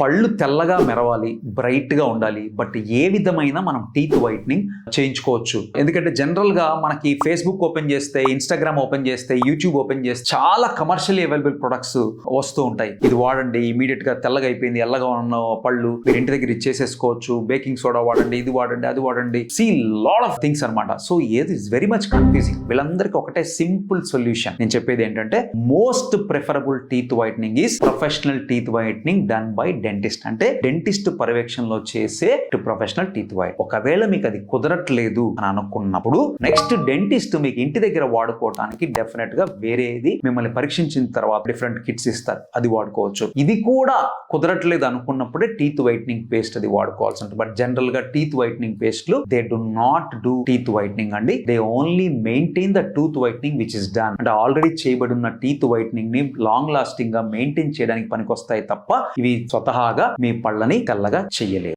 పళ్ళు తెల్లగా మెరవాలి బ్రైట్గా ఉండాలి బట్ ఏ విధమైన మనం టీత్ వైట్నింగ్ చేయించుకోవచ్చు. ఎందుకంటే జనరల్గా మనకి ఫేస్బుక్ ఓపెన్ చేస్తే ఇన్స్టాగ్రామ్ ఓపెన్ చేస్తే యూట్యూబ్ ఓపెన్ చేస్తే చాలా కమర్షియల్లీ అవైలబుల్ ప్రొడక్ట్స్ వస్తూ ఉంటాయి. ఇది వాడండి ఇమీడియట్గా తెల్లగా అయిపోయింది ఎల్లగా ఉన్న పళ్ళు మీరు ఇంటి దగ్గర ఇచ్చేసేసుకోవచ్చు బేకింగ్ సోడా వాడండి ఇది వాడండి అది వాడండి. సీ లాడ్ ఆఫ్ థింగ్స్ అనమాట సో ఏది ఇస్ వెరీ మచ్ కన్ఫ్యూజింగ్ వీళ్ళందరికీ ఒకటే సింపుల్ సొల్యూషన్ నేను చెప్పేది ఏంటంటే most preferable teeth whitening is professional teeth whitening done by dentist అంటే డెంటిస్ట్ పర్యవేక్షణలో చేసే ప్రొఫెషనల్ టీత్ వైట్ ఒకవేళ మీకు అది కుదరట్లేదు అని అనుకున్నప్పుడు నెక్స్ట్ డెంటిస్ట్ మీకు ఇంటి దగ్గర వాడుకోవడానికి డెఫినెట్గా వేరేది మిమ్మల్ని పరీక్షించిన తర్వాత డిఫరెంట్ కిట్స్ ఇస్తారు. అది వాడుకోవచ్చు. ఇది కూడా కుదరట్లేదు అనుకున్నప్పుడే టీత్ వైట్నింగ్ పేస్ట్ అది వాడుకోవాల్సి ఉంటుంది. బట్ జనరల్గా teeth whitening పేస్ట్లు they do not do teeth whitening అండి. They only maintain the tooth whitening which is done అంటే ఆల్రెడీ చేయబడి ఉన్న టీత్ వైట్నింగ్ని లాంగ్ లాస్టింగ్గా మెయింటైన్ చేయడానికి పనికొస్తాయి తప్ప ఇవి స్వతహాగా మీ పళ్ళని తెల్లగా చెయ్యలేదు.